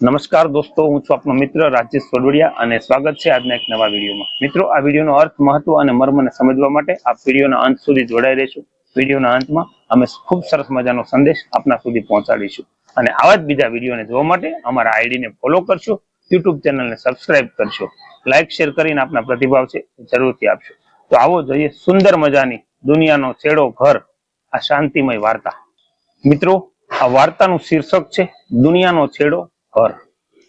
નમસ્કાર દોસ્તો, હું છું આપનો મિત્ર રાજેશ સોડવડિયા અને સ્વાગત છે આજના એક નવા વિડીયોમાં. મિત્રો, આ વિડીયોનો અર્થ મહત્વ અને મર્મને સમજવા માટે આ વિડીયોના અંત સુધી જોડાઈ રહેશું. વિડીયોના અંતમાં અમે ખૂબ સરસ મજાનો સંદેશ આપના સુધી પહોંચાડીશું. અને આવા જ બીજા વિડીયોને જોવા માટે અમારા આઈડીને ફોલો કરશો, યુટ્યુબ ચેનલને સબસ્ક્રાઇબ કરશો, લાઇક, શેર કરીને આપના પ્રતિભાવ છે જરૂરથી આપશો. તો આવો જોઈએ સુંદર મજાની દુનિયાનો છેડો ઘર, આ શાંતિમય વાર્તા. મિત્રો, આ વાર્તાનું શીર્ષક છે, દુનિયાનો છેડો ઘર.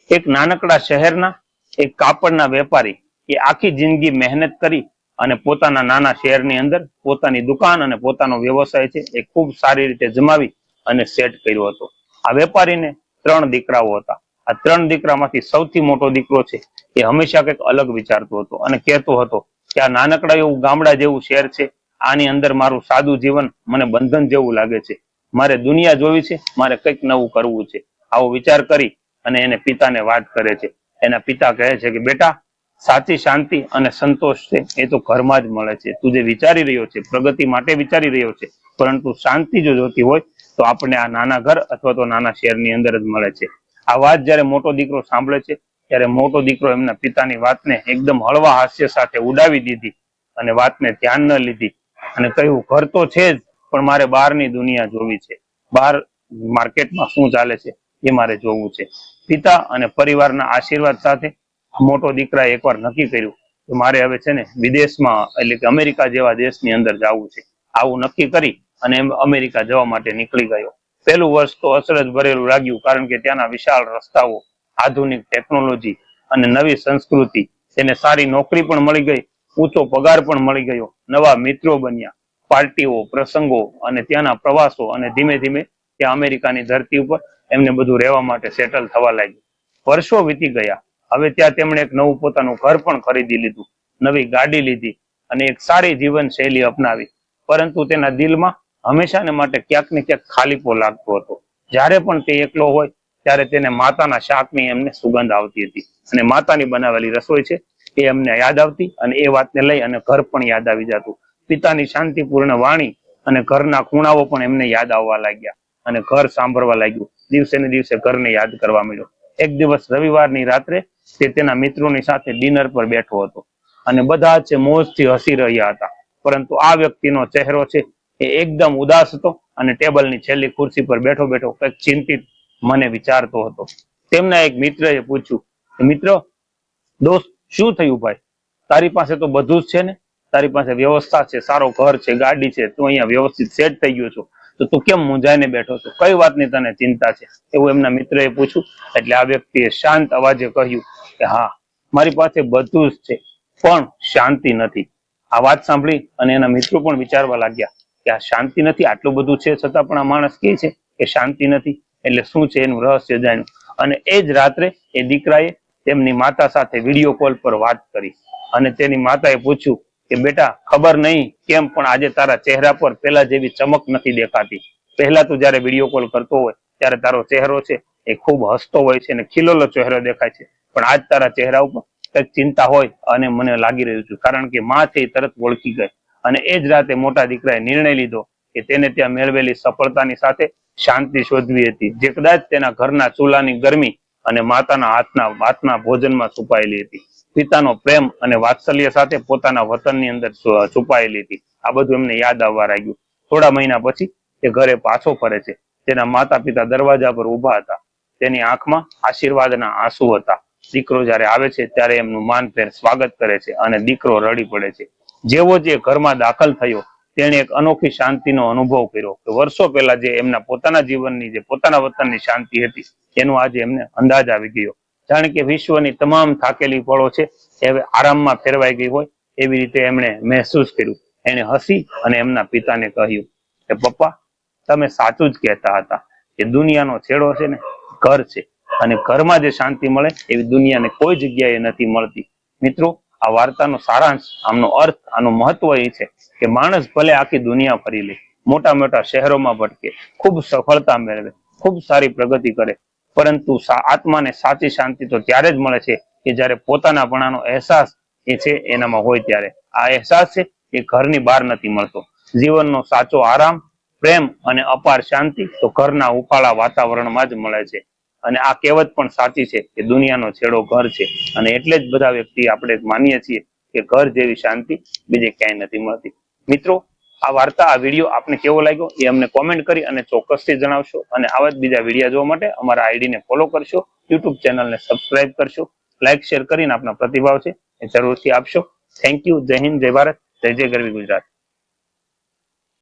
એક નાનકડા શહેરના, એક કાપડના વેપારી એ આખી જિંદગી મહેનત કરી અને પોતાના નાના શહેરની અંદર પોતાની દુકાન અને પોતાનો વ્યવસાય છે એ ખૂબ સારી રીતે જમાવી અને સેટ કર્યો હતો. આ વેપારીને ત્રણ દીકરાઓ હતા. આ ત્રણ દીકરામાંથી સૌથી મોટો દીકરો છે એ હંમેશા કંઈક અલગ વિચારતો હતો અને કહેતો હતો કે આ નાનકડા એવું ગામડા જેવું શહેર છે, આની અંદર મારું સાદું જીવન મને બંધન જેવું લાગે છે. મારે દુનિયા જોવી છે, મારે કંઈક નવું કરવું છે. આવો વિચાર કરી અને એને પિતાને વાત કરે છે. એના પિતા કહે છે કે, બેટા, સાચી શાંતિ અને સંતોષ છે. એ તો ઘરમાં જ મળે છે. તું જે વિચારી રહ્યો છે, પ્રગતિ માટે વિચારી રહ્યો છે, પરંતુ શાંતિ જો જોતી હોય, તો આપણે આ નાના ઘર અથવા તો નાના શહેરની અંદર જ મળે છે. આ વાત જ્યારે મોટો દીકરો સાંભળે છે, ત્યારે મોટો દીકરો એમના પિતાની વાતને એકદમ હળવા હાસ્ય સાથે ઉડાવી દીધી અને વાતને ધ્યાન ન લીધી અને કહ્યું, ઘર તો છે જ, પણ મારે બહારની દુનિયા જોવી છે. બહાર માર્કેટમાં શું ચાલે છે, એ મારે જોવું છે. પિતા અને પરિવારના આશીર્વાદ સાથે મોટો દીકરાએ એકવાર નક્કી કર્યું કે મારે હવે છે ને વિદેશમાં, એટલે કે અમેરિકા જેવા દેશની અંદર જવું છે. આવું નક્કી કરી અને અમેરિકા જવા માટે નીકળી ગયો. પહેલું વર્ષ તો અસરજ ભરેલું લાગ્યું કારણ કે ત્યાંના વિશાળ રસ્તાઓ, આધુનિક ટેકનોલોજી અને નવી સંસ્કૃતિ તેને સારી નોકરી પણ મળી ગઈ, ઊંચો પગાર પણ મળી ગયો, નવા મિત્રો બન્યા, પાર્ટીઓ, પ્રસંગો અને ત્યાંના પ્રવાસો અને ધીમે ધીમે ત્યાં અમેરિકાની ધરતી ઉપર એમને બધું રહેવા માટે સેટલ થવા લાગ્યું. વર્ષો વીતી ગયા. હવે ત્યાં તેમણે એક નવું પોતાનું ઘર પણ ખરીદી લીધું. નવી ગાડી લીધી અને એક સારી જીવન શૈલી અપનાવી. પરંતુ તેના દિલમાં હંમેશાને માટે ક્યાંક ને ક્યાંક ખાલીપો લાગતો હતો. જ્યારે પણ તે એકલો હોય, ત્યારે તેને માતાના શાકની એમને સુગંધ આવતી હતી. અને માતાની બનાવેલી રસોઈ છે, એ એમને યાદ આવતી અને એ વાતને લઈ અને ઘર પણ યાદ આવી જતું. પિતાની શાંતિપૂર્ણ વાણી અને ઘરના ખૂણાઓ પણ એમને યાદ આવવા લાગ્યા અને ઘર સાંભળવા લાગ્યું. દિવસે ને દિવસે ઘરને યાદ કરવા મળ્યો. એક દિવસ રવિવારની રાત્રે તે તેના મિત્રોની સાથે ડિનર પર બેઠો હતો અને બધા જ મોજથી હસી રહ્યા હતા. પરંતુ આ વ્યક્તિનો ચહેરો છે એ એકદમ ઉદાસ હતો અને ટેબલની છેલ્લી ખુરશી પર બેઠો બેઠો કંઈક ચિંતિત મને વિચારતો હતો. તેમના એક મિત્રએ પૂછ્યું મિત્ર, દોસ્ત, શું થયું ભાઈ? તારી પાસે તો બધું જ છે ને? તારી પાસે વ્યવસ્થા છે, સારો ઘર છે, ગાડી છે, તું અહીંયા વ્યવસ્થિત સેટ થઈ ગયો છો. તો તું કેમ મૂંઝાઈને બેઠો છો? કઈ વાતની તને ચિંતા છે? એવું એમના મિત્રએ પૂછ્યું. એટલે આ વ્યક્તિએ શાંત અવાજે કહ્યું કે, હા, મારી પાસે બધું જ છે, પણ શાંતિ નથી. આ વાત સાંભળી અને એના મિત્રો પણ વિચારવા લાગ્યા કે આ શાંતિ નથી, આટલું બધું છે, છતાં પણ આ માણસ કે છે કે શાંતિ નથી, એટલે શું છે એનું રહસ્ય જાણ્યું. અને એ જ રાત્રે એ દીકરાએ તેમની માતા સાથે વીડિયો કોલ પર વાત કરી. અને તેની માતાએ પૂછ્યું કે બેટા, ખબર નહીં કેમ, પણ આજે તારા ચહેરા પર પેલા જેવી ચમક નથી દેખાતી. પહેલા તું જયારે વીડિયો કોલ કરતો હોય, ત્યારે તારો ચહેરો છે એ ખૂબ હસતો હોય છે અને ખીલોલો ચહેરો દેખાય છે. પણ આજ તારા ચહેરા ઉપર કંઈક ચિંતા હોય અને મને લાગી રહ્યું છે, કારણ કે માં છે તરત ઓળખી ગઈ. અને એ જ રાતે મોટા દીકરાએ નિર્ણય લીધો કે તેને ત્યાં મેળવેલી સફળતાની સાથે શાંતિ શોધવી હતી, જે કદાચ તેના ઘરના ચૂલાની ગરમી અને માતાના હાથના હાથના ભોજનમાં છુપાયેલી હતી. પિતાનો પ્રેમ અને વાત્સલ્ય સાથે પોતાના વતનની અંદર છુપાયેલી હતી. આ બધું એમને યાદ આવવા લાગ્યું. થોડા મહિના પછી તે ઘરે પાછો ફરે છે. તેના માતા પિતા દરવાજા પર ઊભા હતા. તેની આંખમાં આશીર્વાદના આંસુ હતા. દીકરો જ્યારે આવે છે ત્યારે એમનું માનભેર સ્વાગત કરે છે અને દીકરો રડી પડે છે. જેવો જે ઘરમાં દાખલ થયો, તેણે એક અનોખી શાંતિનો અનુભવ કર્યો કે વર્ષો પહેલા જે એમના પોતાના જીવનની, જે પોતાના વતનની શાંતિ હતી, એનો આજે એમને અંદાજ આવી ગયો. જાણે કે વિશ્વની તમામ થાકેલી પળો છે, એ હવે આરામમાં ફેરવાઈ ગઈ હોય એવી રીતે એમણે મહેસૂસ કર્યું. એને હસી અને એમના પિતાને કહ્યું કે, પપ્પા, તમે સાચું જ કહેતા હતા કે દુનિયાનો છેડો છે ને, ઘર છે. અને ઘરમાં જે શાંતિ મળે, એવી દુનિયાને કોઈ જગ્યાએ નથી મળતી. મિત્રો, આ વાર્તાનો સારાંશ, આમનો અર્થ, આનું મહત્વ એ છે કે માણસ ભલે આખી દુનિયા ફરી લે મોટા મોટા શહેરોમાં ભટકે, ખૂબ સફળતા મેળવે, ખૂબ સારી પ્રગતિ કરે પરંતુ આત્માને સાચી શાંતિ તો ત્યારે જ મળે છે કે જ્યારે પોતાનાપણાનો અહેસાસ એ છે, એનામાં હોય ત્યારે. આ અહેસાસ છે એ ઘરની બહાર નથી મળતો. જીવનનો સાચો આરામ, પ્રેમ અને અપાર શાંતિ તો ઘરના ઉપાળા વાતાવરણમાં જ મળે છે. અને આ કહેવત પણ સાચી છે કે દુનિયાનો છેડો ઘર છે. અને એટલે જ બધા વ્યક્તિ આપણે માનીએ છીએ કે ઘર જેવી શાંતિ બીજે ક્યાંય નથી મળતી. મિત્રો આ વાર્તા, આ વીડિયો આપને કેવો લાગ્યો એ અમને કોમેન્ટ કરી અને ચોક્કસથી જણાવશો. અને આવા જ બીજા વીડિયો જોવા માટે અમારા આઈડીને ફોલો કરશો યુટ્યુબ ચેનલને સબસ્ક્રાઇબ કરશો લાઇક શેર કરીને આપના પ્રતિભાવ છે એ જરૂરથી આપશો. થેન્ક યુ જય હિન્દ, જય ભારત, જય જય ગરવી ગુજરાત.